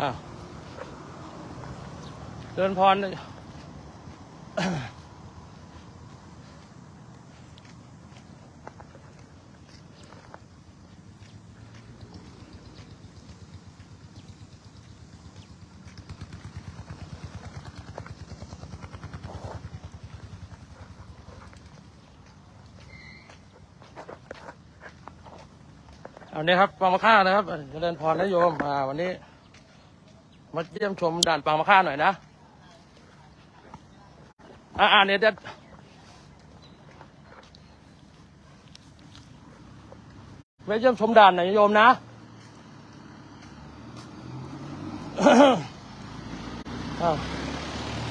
อะเดินพรเอาเนี่ยครับปางมะค่านะครับเจริญพรนะโยมอ่าวันนี้ มาเยี่ยมชมด่านปางมะค่าหน่อยนะ อ่าอ่าเนี่ยจะไปเยี่ยมชมด่านหน่อยโยมนะ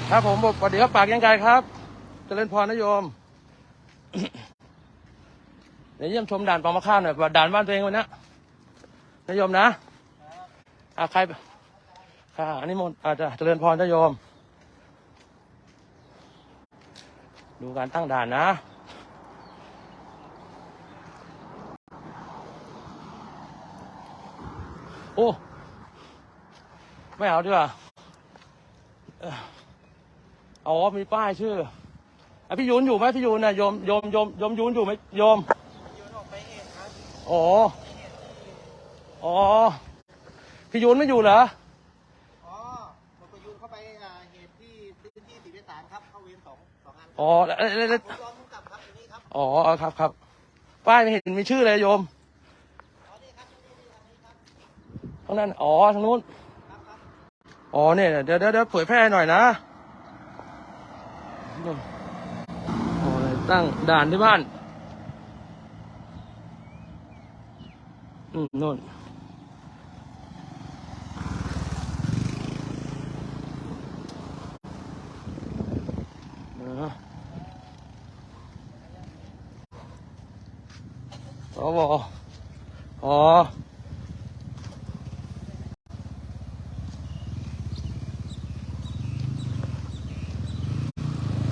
ครับผมสวัสดีครับปากยังไงครับเจริญพรนะโยมเดี๋ยวเยี่ยมชมด่านปางมะค่าหน่อยด่านบ้านตัวเองวันนี้นายโยมนะอ่าใคร ค่ะ อันนี้มนอาจจะเจริญพรนะโยม ดูการตั้งด่านนะ โอ้ ไม่เอาดีกว่าเอ่ออ๋อมีป้ายชื่ออะพี่ยูนอยู่ไหมพี่ยูนน่ะโยมโยมโยมโยมยูนอยู่ไหมโยมอ๋อ อ๋อ พี่ยูนไม่อยู่เหรออหมดประยูนเข้าไปอ่าเหตุที่พื้นที่สีเวสานครับ เข้าเวรส อ๋อแล้วแล้วแล้วผมรองผู้กำกับครับตรงนี้ครับอ๋อครับครับป้ายไม่เห็นมีชื่อเลยโยมอ๋อนี่ครับนี่นี่อันนี้ครับทางนั้นอ๋อทางนู้นครับครับอ๋อเนี่ยเดี๋ยวเดี๋ยวเดี๋ยวเผยแพร่หน่อยนะตั้งด่านที่บ้านอืมนู่น อ๋อบอกอ๋อ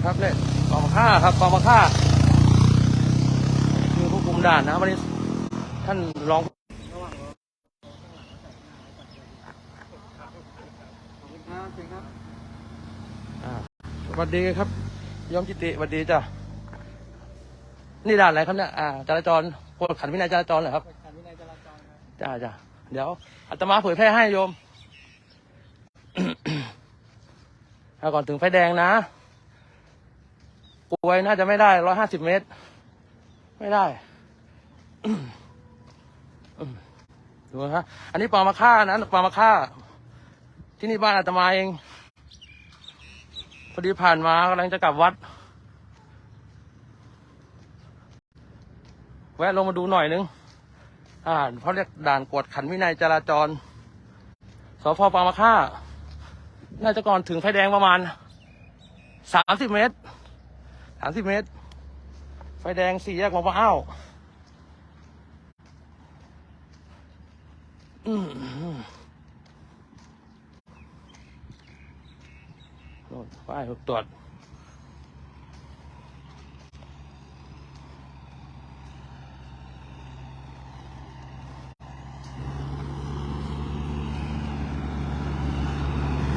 ครับเนี่ยกองมะค่าครับกองมะค่าคือผู้คุมด่านนะวันนี้ท่านรองสวัสดีครับโยมจิติสวัสดีจ้ะ นี่ด่านอะไรครับเนี่ยอ่าจราจรกวดขันวินัยจราจรเหรอครับการวินัยจราจรครับจ้าจ้าเดี๋ยวอาตมาเผยแพร่ให้โยมเอาก่อนถึงไฟแดงนะกลวยน่าจะไม่ได้ร้อยห้าสิบเมตร ไม่ได้ดูนะฮะอันนี้ปลามาค่านะปลามาค่า ที่นี่บ้านอาตมาเองพอดีผ่านมากำลังจะกลับวัด แวะลงมาดูหน่อยนึงอ่าเขาเรียกด่านกวดขันวินัยจราจรสพปางมะค่า น่าจะก่อนถึงไฟแดงประมาณสามสิบเมตรสามสิบเมตร ไฟแดงสี่แยกมะพร้าวอืมโน่นป้ายตรวจ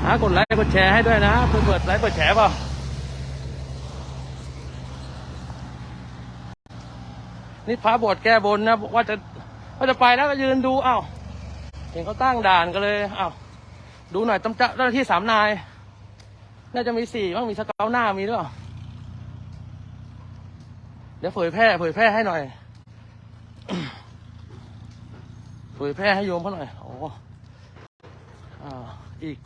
หากดไลค์กดแชร์ให้ด้วยนะเพื่อเปิดไลค์เปิดแชร์เปล่านี่พระบวชแก้บนนะว่าจะว่าจะไปแล้วก็ยืนดูอ้าวเห็นเขาตั้งด่านกันเลยอ้าวดูหน่อยตำเจ้าหน้าที่สามนาย น่าจะมีสี่บ้างมีสเกาหน้ามีหรือเปล่าเดี๋ยวเผยแพร่เผยแพร่ให้หน่อยเผยแพร่ให้โยมเขาหน่อยโอ้อ่าอีก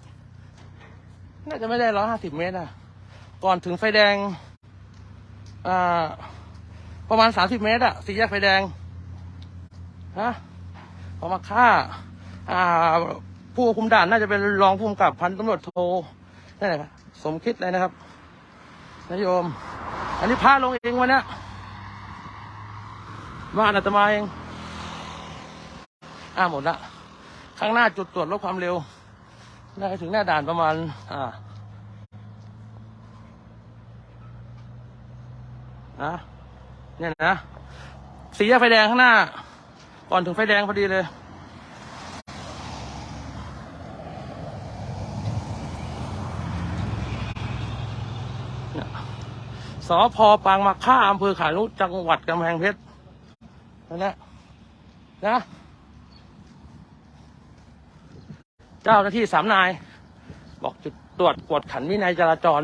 น่าจะไม่ได้ร้อยห้าสิบเมตรอะ ก่อนถึงไฟแดง อ่า ประมาณสามสิบเมตรอะสี่แยกไฟแดง ฮะพอมาฆ่า อ่า ผู้คุมด่านน่าจะเป็นรองผู้กำกับพันตำรวจโทนั่นแหละครับสมคิดเลยนะครับนายโยม อันนี้พาลงเองวันเนี้ยบ้านอาตมาเอง อ่าหมดละ ข้างหน้าจุดตรวจลดความเร็ว น่าจะถึงหน้าด่านประมาณ อ่านะเนี่ยนะสีแยกไฟแดงข้างหน้า ก่อนถึงไฟแดงพอดีเลยสพปางมาค่าอำเภอขานุจังหวัดกำแพงเพชรนั่นแหละนะ เจ้าหน้าที่สามนาย บอกจุดตรวจกวดขันวินัยจราจร